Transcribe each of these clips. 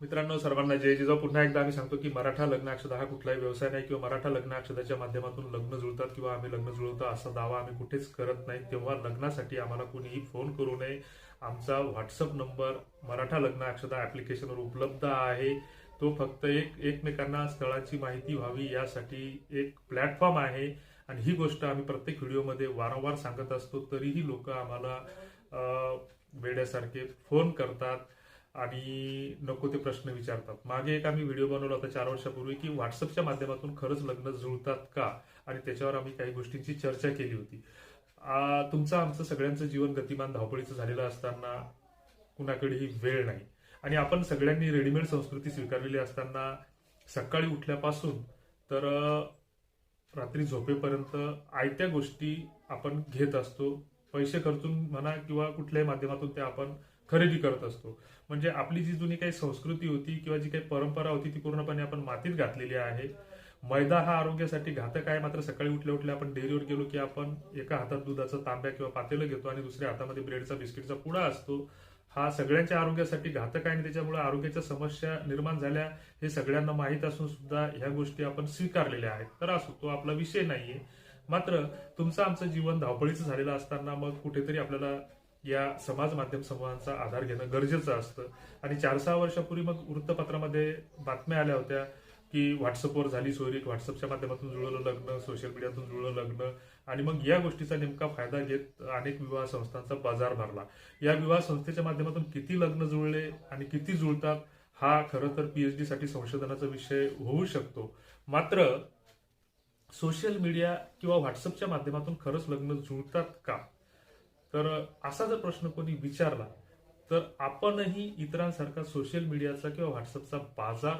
मित्रांनो सर्वांना जय जिजाऊ. पुन्हा एकदा आम्ही सांगतो की मराठा लग्न अक्षदा हा कुठलाही व्यवसाय नाही किंवा मराठा लग्न अक्षदाच्या माध्यमातून लग्न जुळतात किंवा आम्ही लग्न जुळवतो असा दावा आम्ही कुठेच करत नाही. तेव्हा लग्नासाठी आम्हाला कोणीही फोन करू नये. आमचा व्हॉट्सअप नंबर मराठा लग्न अक्षदा ऍप्लिकेशनवर उपलब्ध आहे. तो फक्त एक एकमेकांना स्थळाची माहिती व्हावी यासाठी एक प्लॅटफॉर्म आहे. आणि ही गोष्ट आम्ही प्रत्येक व्हिडिओमध्ये वारंवार सांगत असतो. तरीही लोक आम्हाला वेड्यासारखे फोन करतात. आणि नको ते प्रश्न विचारतात. मागे एक आम्ही व्हिडिओ बनवला होता चार वर्षापूर्वी की व्हॉट्सअपच्या माध्यमातून खरंच लग्न जुळतात का? आणि त्याच्यावर आम्ही काही गोष्टींची चर्चा केली होती. तुमचं आमचं सगळ्यांचं जीवन गतिमान धावपळीचं झालेलं असताना कुणाकडेही वेळ नाही. आणि आपण सगळ्यांनी रेडीमेड संस्कृती स्वीकारलेली असताना सकाळी उठल्यापासून तर रात्री झोपेपर्यंत आयत्या गोष्टी आपण घेत असतो. पैसे खर्चून म्हणा किंवा कुठल्याही माध्यमातून त्या आपण खरेदी करत असतो. म्हणजे आपली जी जुनी काही संस्कृती होती किंवा जी काही परंपरा होती ती पूर्णपणे आपण मातीत घातलेली आहे. मैदा हा आरोग्यासाठी घातक आहे. मात्र सकाळी उठल्या उठल्या आपण डेअरीवर गेलो की आपण एका हातात दुधाचा तांब्या किंवा पातेलं घेतो आणि दुसऱ्या हातामध्ये ब्रेडचा बिस्किटचा पुडा असतो. हा सगळ्यांच्या आरोग्यासाठी घातक आहे आणि त्याच्यामुळे आरोग्याच्या समस्या निर्माण झाल्या. हे सगळ्यांना माहीत असून सुद्धा ह्या गोष्टी आपण स्वीकारलेल्या आहेत. तर असो तो आपला विषय नाहीये. मात्र तुमचं आमचं जीवन धावपळीचं झालेलं असताना मग कुठेतरी आपल्याला या समाज माध्यम समूहांचा आधार घेणं गरजेचं असतं. आणि चार सहा वर्षापूर्वी मग वृत्तपत्रामध्ये बातम्या आल्या होत्या की व्हॉट्सअपवर झाली सोयरीक व्हॉट्सअपच्या माध्यमातून जुळवलं लग्न सोशल मीडियातून जुळलं लग्न. आणि मग या गोष्टीचा नेमका फायदा घेत अनेक विवाह संस्थांचा बाजार भरला. या विवाह संस्थेच्या माध्यमातून किती लग्न जुळले आणि किती जुळतात हा खरं तर पीएचडी साठी संशोधनाचा विषय होऊ शकतो. मात्र सोशल मीडिया किंवा व्हॉट्सअपच्या माध्यमातून खरंच लग्न जुळतात का? तर असा जर प्रश्न कोणी विचारला तर आपणही इतरांसारखा सोशल मीडियाचा किंवा व्हॉट्सअपचा बाजार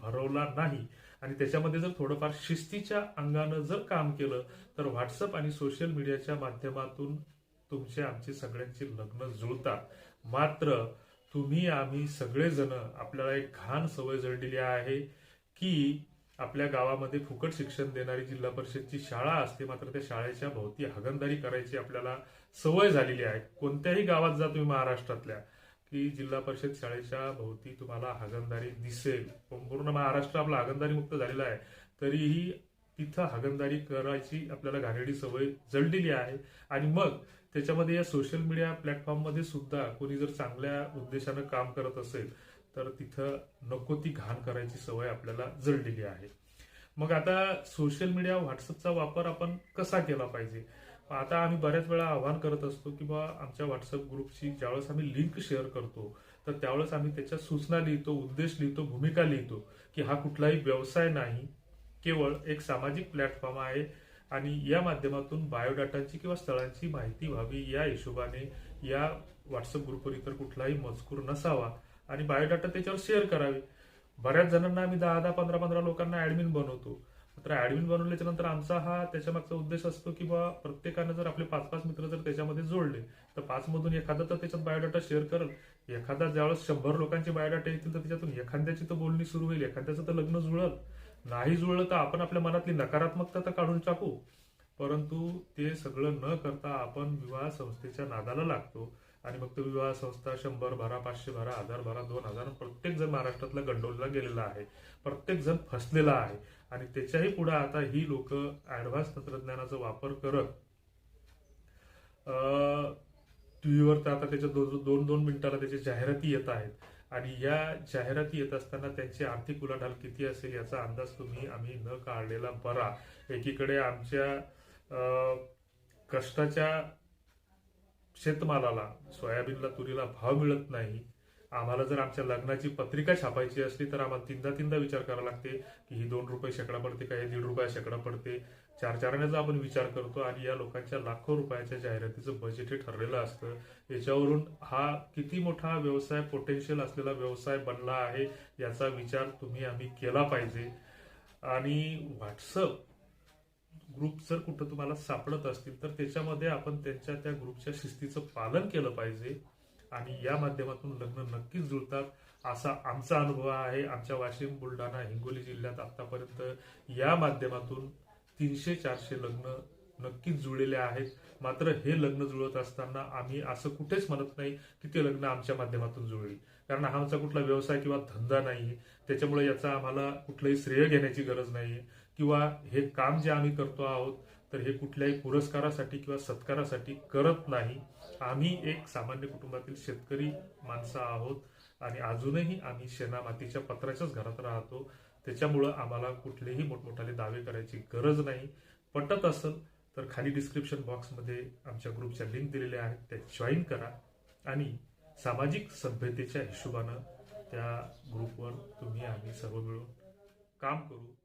भरवला नाही. आणि त्याच्यामध्ये जर थोडंफार शिस्तीच्या अंगानं जर काम केलं तर व्हॉट्सअप आणि सोशल मीडियाच्या माध्यमातून तुमचे आमचे सगळ्यांचे लग्न जुळतात. मात्र तुम्ही आम्ही सगळेजण आपल्याला एक घाण सवय जडलेली आहे की आपल्या गावामध्ये फुकट शिक्षण देणारी जिल्हा परिषदची शाळा असते मात्र त्या शाळेच्या भोवती हगंदारी करायची आपल्याला सवय झालेली आहे. कोणत्याही गावात जा तुम्ही महाराष्ट्रातल्या की जिल्हा परिषद शाळेच्या भोवती तुम्हाला हगंदारी दिसेल. पूर्ण महाराष्ट्र आपला हगंदारी मुक्त झालेला आहे. तरीही तिथं हगंदारी करायची आपल्याला घाणेरडी सवय जडलेली आहे. आणि मग त्याच्यामध्ये या सोशल मीडिया प्लॅटफॉर्ममध्ये सुद्धा कोणी जर चांगल्या उद्देशानं काम करत असेल तर तिथं नको ती घाण करायची सवय आपल्याला जडलेली आहे. मग आता सोशल मीडिया व्हॉट्सअपचा वापर आपण कसा केला पाहिजे? आता आम्ही बऱ्याच वेळा आवाहन करत असतो की बा आमच्या व्हॉट्सअप ग्रुपची ज्यावेळेस आम्ही लिंक शेअर करतो तर त्यावेळेस आम्ही त्याच्या सूचना लिहितो उद्देश लिहितो भूमिका लिहितो की हा कुठलाही व्यवसाय नाही केवळ एक सामाजिक प्लॅटफॉर्म आहे आणि या माध्यमातून बायोडाटाची किंवा स्थळांची माहिती व्हावी या हिशोबाने या व्हॉट्सअप ग्रुपवर इतर कुठलाही मजकूर नसावा. आणि बायोडाटा त्याच्यावर शेअर करावे. बऱ्याच जणांना आम्ही दहा दहा पंधरा पंधरा लोकांना ऍडमिन बनवतो. तर ऍडमिन बनवल्याच्या नंतर आमचा हा त्याच्या उद्देश असतो की बा प्रत्येकानं जर आपले पाच पाच मित्र जर त्याच्यामध्ये जोडले तर पाच मधून एखादा तर त्याच्यात बायोडाटा शेअर करेल. एखादा ज्यावेळेस शंभर लोकांचे बायोडाटा येतील तर त्याच्यातून एखाद्याची तर बोलणी सुरू होईल एखाद्याचं तर लग्न जुळल. नाही जुळलं तर आपण आपल्या मनातली नकारात्मकता तर काढून टाकू. परंतु ते सगळं न करता आपण विवाह संस्थेच्या नादाला लागतो. आणि मग तो विवाह संस्था शंभर भरा पाचशे भरा हजार भरा दोन हजार प्रत्येक जण महाराष्ट्रातला गंडोलला गेलेला आहे. प्रत्येक जण फसलेला आहे. आणि त्याच्याही पुढे आता ही लोक ऍडव्हान्स तंत्रज्ञानाचा वापर करत टीव्हीवर तर आता त्याच्या दोन दोन दोन मिनिटाला त्याच्या जाहिराती येत आहेत. आणि या जाहिराती येत असताना त्यांची आर्थिक उलाढाल किती असेल याचा अंदाज तुम्ही आम्ही न काढलेला बरा. एकीकडे आमच्या कष्टाच्या शेतमालाला सोयाबीनला तुरीला भाव मिळत नाही. आम्हाला जर आमच्या लग्नाची पत्रिका छापायची असली तर आम्हाला तीनदा तीनदा विचार करावा लागते की ही दोन रुपये शेकडा पडते का हे दीड रुपये शेकडा पडते. चार चारण्याचा आपण विचार करतो आणि या लोकांच्या लाखो रुपयाच्या जाहिरातीचं बजेट हे ठरलेलं असतं. याच्यावरून हा किती मोठा व्यवसाय पोटेन्शियल असलेला व्यवसाय बनला आहे याचा विचार तुम्ही आम्ही केला पाहिजे. आणि व्हॉट्सअप ग्रुप जर कुठं तुम्हाला सापडत असतील तर त्याच्यामध्ये आपण त्यांच्या त्या ग्रुपच्या शिस्तीचं पालन केलं पाहिजे. आणि या माध्यमातून लग्न नक्कीच जुळतात. असा आमचा अनुभव आहे. आमच्या वाशिम बुलढाणा हिंगोली जिल्ह्यात आतापर्यंत या माध्यमातून तीनशे चारशे लग्न नक्कीच जुळलेले आहेत. मात्र हे लग्न जुळत असताना आम्ही असं कुठेच म्हणत नाही की ते लग्न आमच्या माध्यमातून जुळेल. कारण हा आमचा कुठला व्यवसाय किंवा धंदा नाही त्याच्यामुळे याचा आम्हाला कुठलंही श्रेय घेण्याची गरज नाही किंवा हे काम जे आम्ही करतो आहोत तर हे कुठल्याही पुरस्कारासाठी किंवा सत्कारासाठी करत नाही. आम्ही एक सामान्य कुटुंबातील शेतकरी माणसं आहोत आणि अजूनही आम्ही शेणा मातीच्या पत्राच्याच घरात राहतो. त्याच्यामुळं आम्हाला कुठलेही मोठमोठाले दावे करायची गरज नाही. पटत असेल तर खाली डिस्क्रिप्शन बॉक्समध्ये आमच्या ग्रुपच्या लिंक दिलेल्या आहेत त्या जॉईन करा आणि सामाजिक सभ्यतेच्या हिशोबानं त्या ग्रुपवर तुम्ही आम्ही सर्व मिळून काम करू.